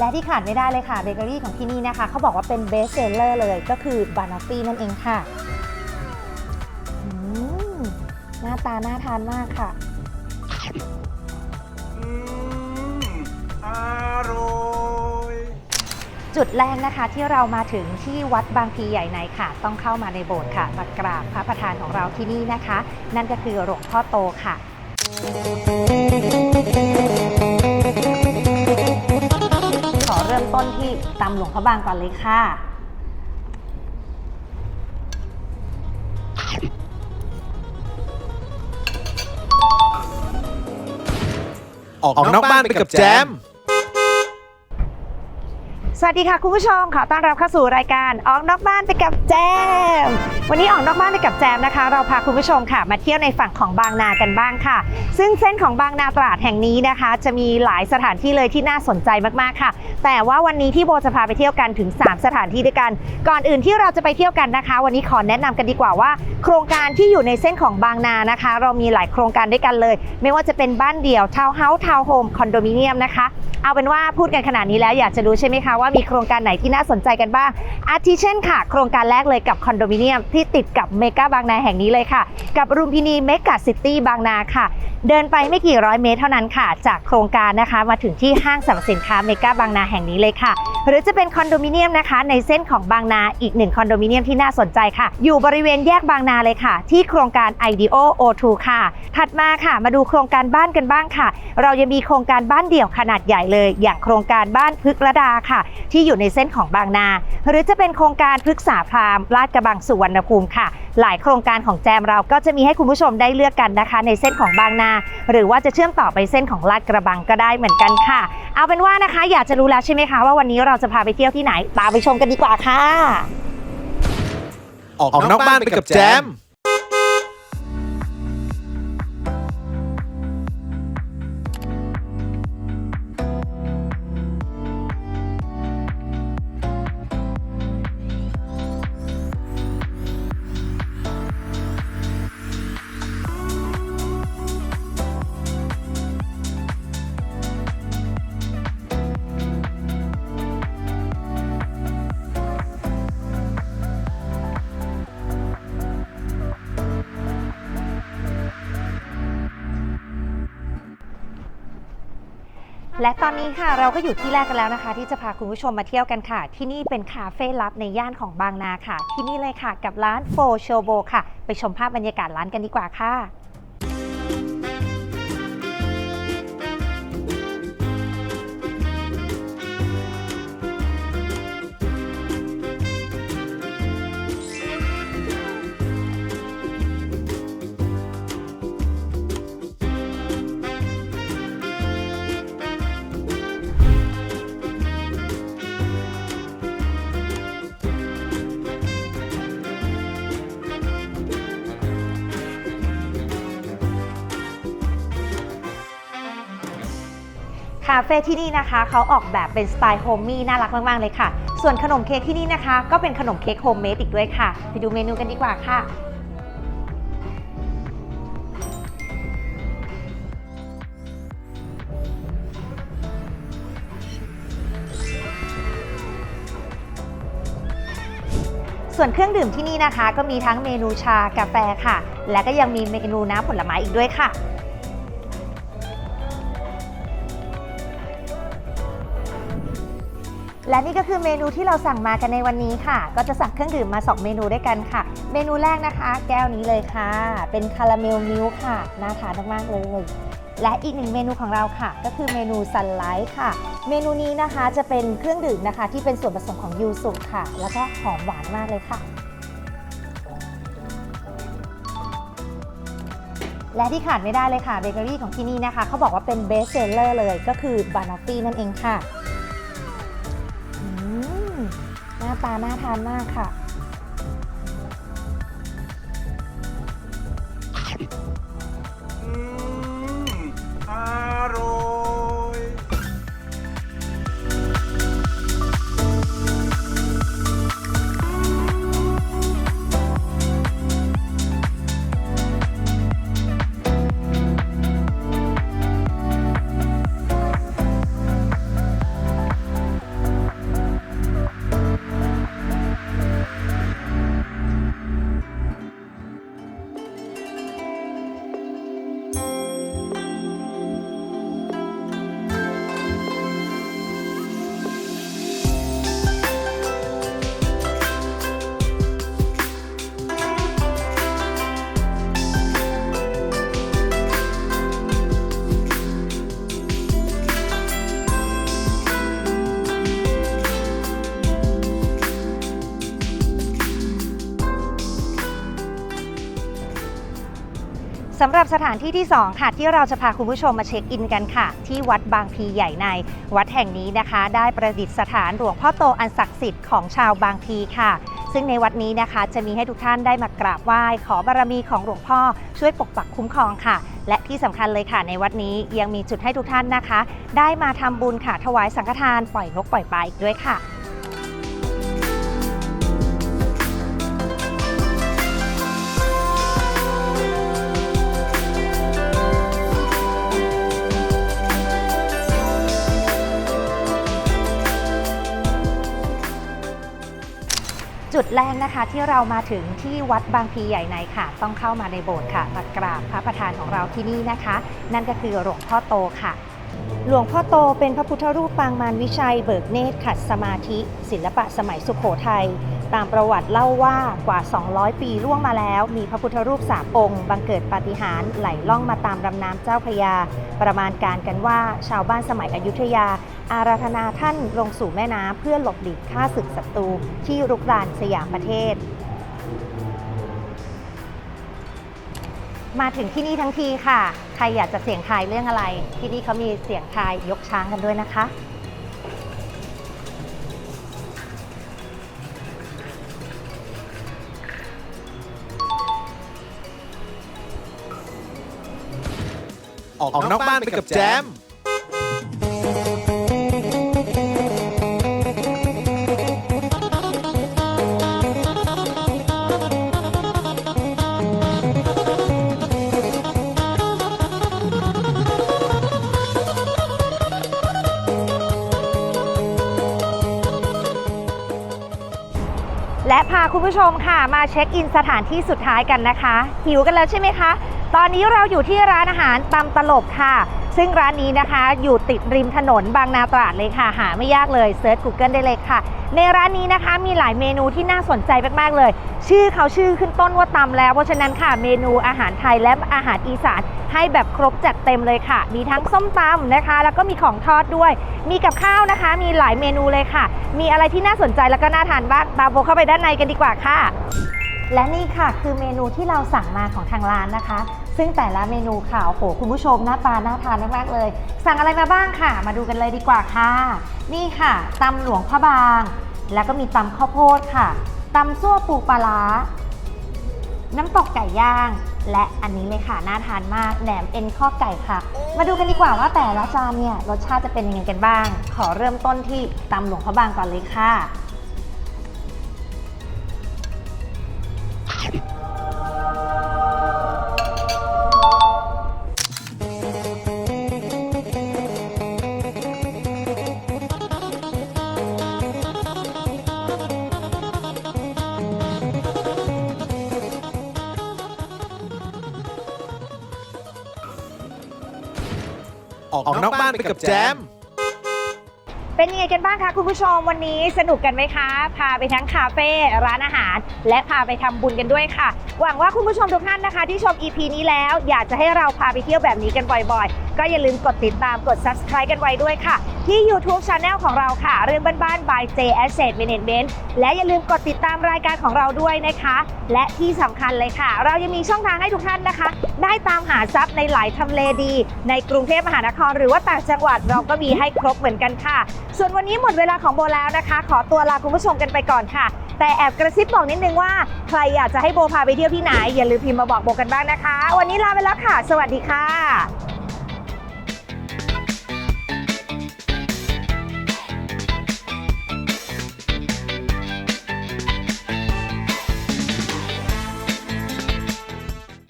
และที่ขาดไม่ได้เลยค่ะเบเกอรี่ของที่นี่นะคะ เขาบอกว่าเป็นเบสเซลเลอร์เลยก็คือบานอฟฟี่นั่นเองค่ะอืมหน้าตาน่าทานมากค่ะ อืมอร่อยจุดแรกนะคะที่เรามาถึงที่วัดบางพลีใหญ่ในค่ะ ต้องเข้ามาในโบสถ์ค่ะมากราบพระประธานของเราที่นี่นะคะ นั่นก็คือหลวงพ่อโตค่ะ ต้นที่ตำหลวงพระบางก่อนเลยค่ะ ออกนอกบ้านไปกับแจม สวัสดีค่ะคุณผู้ชมขอต้อนรับเข้าสู่รายการออกนอกบ้านไปกับแจม วันนี้ออกนอกบ้านไปกับแจมนะคะ เราพาคุณผู้ชมค่ะ มาเที่ยวในฝั่งของบางนากันบ้างค่ะ ซึ่งเส้นของบางนาตราดแห่งนี้นะคะ จะมีหลายสถานที่เลยที่น่าสนใจมากๆค่ะ แต่ว่าวันนี้ที่โบจะพาไปเที่ยวกันถึง 3 สถานที่ด้วยกัน ก่อนอื่นที่เราจะไปเที่ยวกันนะคะ วันนี้ขอแนะนำกันดีกว่าว่า โครงการที่อยู่ในเส้นของบางนานะคะ เรามีหลายโครงการด้วยกันเลย ไม่ว่าจะเป็นบ้านเดี่ยวทาวน์เฮาส์ทาวน์โฮมคอนโดมิเนียมนะคะเอาเป็นว่าพูดกันขนาดนี้แล้วอยากจะรู้ใช่ไหมคะว่ามีโครงการไหนที่น่าสนใจกันบ้าง อาทิเช่นค่ะ โครงการแรกเลยกับคอนโดมิเนียมที่ติดกับเมกาบางนาแห่งนี้เลยค่ะ กับรุมพินีเมกาซิตี้บางนาค่ะ เดินไปไม่กี่ร้อยเมตรเท่านั้นค่ะ จากโครงการนะคะมาถึงที่ห้างสรรพสินค้าเมกาบางนาแห่งนี้เลยค่ะ หรือจะเป็นคอนโดมิเนียมนะคะในเส้นของบางนาอีกหนึ่งคอนโดมิเนียมที่น่าสนใจค่ะ อยู่บริเวณแยกบางนาเลยค่ะ ที่โครงการ IDEO O2 ค่ะ ถัดมาค่ะ มาดูโครงการบ้านกันบ้างค่ะ เรายังมีโครงการบ้านเดี่ยวขนาดใหญ่เลย อย่างโครงการบ้านพฤกษดาค่ะที่อยู่ในเส้นของบางนา หรือจะเป็นโครงการพฤกษาพรามลาดกระบังสุวรรณภูมิค่ะ หลายโครงการของแจมเราก็จะมีให้คุณผู้ชมได้เลือกกันนะคะ ในเส้นของบางนา หรือว่าจะเชื่อมต่อไปเส้นของลาดกระบังก็ได้เหมือนกันค่ะ เอาเป็นว่านะคะ อยากจะรู้แล้วใช่ไหมคะว่าวันนี้เราจะพาไปเที่ยวที่ไหนตามไปชมกันดีกว่าค่ะ ออกนอกบ้านไปกับแจม และตอนนี้ค่ะเราก็อยู่ที่แรกกันแล้วนะคะ ที่จะพาคุณผู้ชมมาเที่ยวกันค่ะ ที่นี่เป็นคาเฟ่ลับในย่านของบางนาค่ะ ที่นี่เลยค่ะกับร้านโฟโชโบค่ะ ไปชมภาพบรรยากาศร้านกันดีกว่าค่ะ คาเฟ่ที่นี่นะคะเขาออกแบบเป็นสไตล์โฮมมี่น่ารักมาก ๆ เลยค่ะ ส่วนขนมเค้กที่นี่นะคะ ก็เป็นขนมเค้กโฮมเมดอีกด้วยค่ะ ไปดูเมนูกันดีกว่าค่ะส่วนเครื่องดื่มที่นี่นะคะ ก็มีทั้งเมนูชากาแฟค่ะ และก็ยังมีเมนูน้ำผลไม้อีกด้วยค่ะ และนี่ก็คือเมนูที่เราสั่งมากันในวันนี้ค่ะ ก็จะสั่งเครื่องดื่มมา 2 เมนูด้วยกันค่ะ เมนูแรกนะคะ แก้วนี้เลยค่ะ เป็นคาราเมลมิลค์ค่ะน่าทานมากๆเลย และอีกหนึ่งเมนูของเราค่ะ ก็คือเมนูซันไลท์ค่ะ เมนูนี้นะคะจะเป็นเครื่องดื่มนะคะ ที่เป็นส่วนผสมของยูสุค่ะ แล้วก็หอมหวานมากเลยค่ะและที่ขาดไม่ได้เลยค่ะเบเกอรี่ของที่นี่นะคะ เขาบอกว่าเป็นเบสเซลเลอร์เลยก็คือบานอฟฟี่นั่นเองค่ะ ตาน่าทานมากค่ะ สำหรับสถานที่ที่ 2 ค่ะ ที่เราจะพาคุณผู้ชมมาเช็คอินกันค่ะ ที่วัดบางพลีใหญ่ใน วัดแห่งนี้นะคะ ได้ประดิษฐานหลวงพ่อโตอันศักดิ์สิทธิ์ของชาวบางพลีค่ะ ซึ่งในวัดนี้นะคะจะมีให้ทุกท่านได้มากราบไหว้ ขอบารมีของหลวงพ่อช่วยปกปักคุ้มครองค่ะ และที่สำคัญเลยค่ะ ในวัดนี้ยังมีจุดให้ทุกท่านนะคะ ได้มาทำบุญค่ะถวายสังฆทานปล่อยนกปล่อยปลาอีกด้วยค่ะ ดแรกนะคะที่เรามาถึงที่วัดบางพลีใหญ่ในค่ะ ต้องเข้ามาในโบสถ์ค่ะมากราบพระประธานของเราที่นี่นะคะ นั่นก็คือหลวงพ่อโตค่ะ หลวงพ่อโตเป็นพระพุทธรูปปางมารวิชัยเบิกเนตรขัดสมาธิ ศิลปะสมัยสุขโขทัย ตามประวัติเล่าว่ากว่า 200 ปีล่วงมาแล้ว มีพระพุทธรูปสามองค์ บังเกิดปาฏิหาริย์ไหลล่องมาตามลำน้ำเจ้าพระยา ประมาณการกันว่าชาวบ้านสมัยอยุธยา อาราธนาท่านลงสู่แม่น้ำเพื่อหลบหลีกข้าศึกศัตรูที่รุกรานสยามประเทศ มาถึงที่นี่ทั้งทีค่ะ ใครอยากจะเสี่ยงทายเรื่องอะไร ที่นี่เขามีเสี่ยงทายยกช้างกันด้วยนะคะ ออกนอกบ้านไปกับแจม และพาคุณผู้ชมค่ะมาเช็คอินสถานที่สุดท้ายกันนะคะ หิวกันแล้วใช่ไหมคะ ตอนนี้เราอยู่ที่ร้านอาหารตำตลบค่ะ ซึ่งร้านนี้นะคะอยู่ติดริมถนนบางนาตราดเลยค่ะ หาไม่ยากเลยเซิร์ช Google ได้เลยค่ะ ในร้านนี้นะคะมีหลายเมนูที่น่าสนใจมาก ๆ เลย ชื่อเขาชื่อขึ้นต้นว่าตำแล้ว เพราะฉะนั้นค่ะเมนูอาหารไทยและอาหารอีสานให้แบบครบจัดเต็มเลยค่ะ มีทั้งส้มตำนะคะ แล้วก็มีของทอดด้วย มีกับข้าวนะคะ มีหลายเมนูเลยค่ะ มีอะไรที่น่าสนใจแล้วก็น่าทานบ้างตามโบเข้าไปด้านในกันดีกว่าค่ะ และนี่ค่ะคือเมนูที่เราสั่งมาของทางร้านนะคะ ซึ่งแต่ละเมนูค่ะโอ้โหคุณผู้ชมหน้าตาน่าทานมากๆเลย สั่งอะไรมาบ้างค่ะ มาดูกันเลยดีกว่าค่ะ นี่ค่ะตำหลวงพระบาง แล้วก็มีตำข้าวโพดค่ะตำซั่วปูปลาร้าน้ำตกไก่ย่าง และอันนี้เลยค่ะน่าทานมากแหนมเอ็นข้อไก่ค่ะ มาดูกันดีกว่าว่าแต่ละจานเนี่ยรสชาติจะเป็นยังไงกันบ้าง ขอเริ่มต้นที่ตำหลวงพระบางก่อนเลยค่ะ อกนอกบ้านไปกับแจม เป็นยังไงกันบ้างคะคุณผู้ชมวันนี้สนุกกันไหมคะ พาไปทั้งคาเฟ่ร้านอาหาร และพาไปทำบุญกันด้วยค่ะ หวังว่าคุณผู้ชมทุกท่านนะคะ ที่ชม EP นี้แล้วอยากจะให้เราพาไปเที่ยวแบบนี้กันบ่อยๆก็อย่าลืมกดติดตามกด subscribe กันไว้ด้วยค่ะ ที่ YouTube Channel ของเราค่ะ เรื่องบ้านๆ by J Asset Management และอย่าลืมกดติดตามรายการของเราด้วยนะคะ และที่สำคัญเลยค่ะ เรายังมีช่องทางให้ทุกท่านนะคะ ได้ตามหาทรัพย์ในหลายทำเลดี ในกรุงเทพมหานคร หรือว่าต่างจังหวัดเราก็มีให้ครบเหมือนกันค่ะ ส่วนวันนี้หมดเวลาของโบแล้วนะคะ ขอตัวลาคุณผู้ชมกันไปก่อนค่ะ แต่แอบกระซิบบอกนิดนึงว่า ใครอยากจะให้โบพาไปเที่ยวที่ไหนอย่าลืมพิมพ์มาบอกโบกันบ้างนะคะ วันนี้ลาไปแล้วค่ะ สวัสดีค่ะ